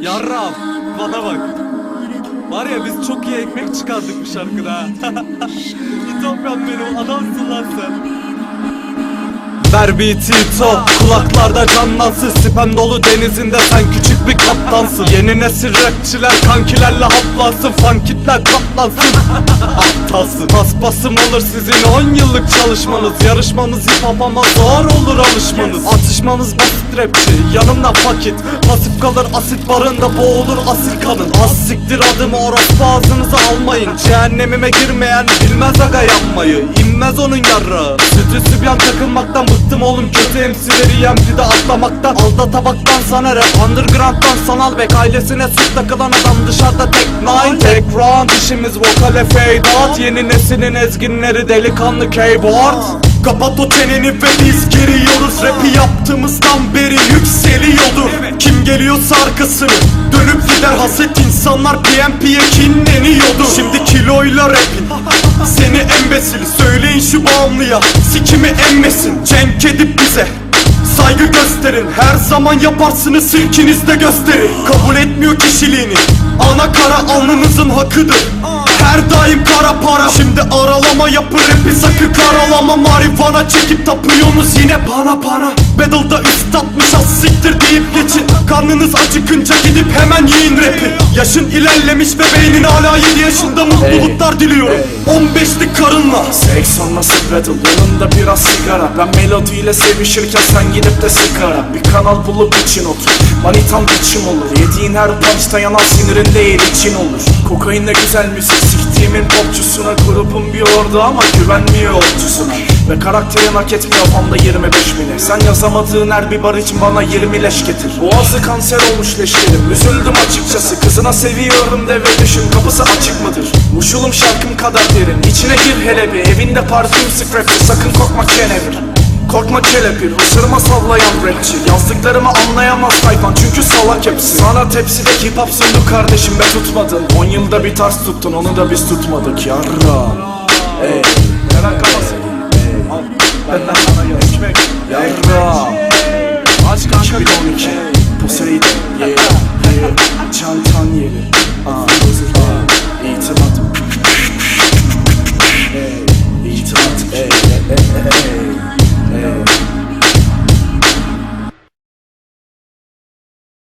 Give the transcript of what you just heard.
Yarram bana bak. Var ya biz çok iyi ekmek çıkardık bu şarkıda. ha. İtopyam benim adamsın lan sen. Ver beat'i top Kulaklarda canlansın Sipen dolu denizinde sen küçük bir kaptansın Yeni nesil rapçiler kankilerle haplansın Funkitler kaplansın Aptalsın Paspasım olur sizin. 10 yıllık çalışmanız Yarışmamız hip hop ama zor olur alışmanız. Atışmamız basit rapçi Yanımda fakit. Pasif kalır asit barında boğulur asil kadın. Az adımı orospu ağzınıza almayın. Cehennemime girmeyen bilmez aga yanmayı İnmez onun yarrağı. Sütü sübyan takılmaktan bıktım oğlum. Kötü emsileri yemcide atlamaktan. Alda tabaktan sana rap. Underground'dan sanal bek. Ailesine süt takılan adam dışarıda tek nine. Tek round işimiz vokale fade out Yeni neslin ezginleri delikanlı keyboard Kapat o çeneni ve biz geliyoruz Rap'i yaptığımızdan beri yükseliyordur. Kim geliyorsa arkasını Dönüp gider. Haset insanlar PMP'ye kinleniyordur. Şimdi kiloyla rapin Seni embesil söyleyin şu bağımlıya. Sikimi emmesin cenk edip bize. Saygı gösterin her zaman yaparsınız silkinizde gösterin. Kabul etmiyor kişiliğini Ana kara alnınızın hakkıdır. Her daim kara para. Şimdi aralama yapı rapi sakın karalama. Marifana çekip tapıyorsunuz yine bana bana Battle'da üst atmış az siktir deyip geçin Karnınız acıkınca gidip hemen yiyin rapi. Yaşın ilerlemiş ve beynin hala 7 yaşında mutluluklar diliyorum. 15'lik karınla Seks sonrası battle yanında biraz sigara. Ben melodiyle sevişirken sen gidip de sigara. Bir kanal bulup için otur. Manitam biçim olur. Yediğin her punchta yanan sinirin değil için olur. Kokainle güzel müzik. Siktiğimin popçusuna Grubum bir orada ama güvenmiyor yolcusuna Ve karakterin hak etmiyor fonda 25 bini. Sen yazamadığın her bir bar için bana 20 leş getir. Boğazı kanser olmuş leşlerim. Üzüldüm açıkçası. Kızına seviyorum de ve düşün. Kapısı açık mıdır? Muşulum şarkım kadar derin. İçine gir hele bir. Evinde parfüm sprepti Sakın korkma kenevir. Korkma kelepir, ısırma sallayan rapçi. Yazdıklarımı anlayamaz tayfan çünkü salak hepsi. Sana tepside hip hop sundu kardeşim. Be tutmadın 10 yılda bir tarz tuttun. Onu da biz tutmadık yarra Benden bana gel ekmek. Yarra Aç 2012 Poseidon. Çantan yeri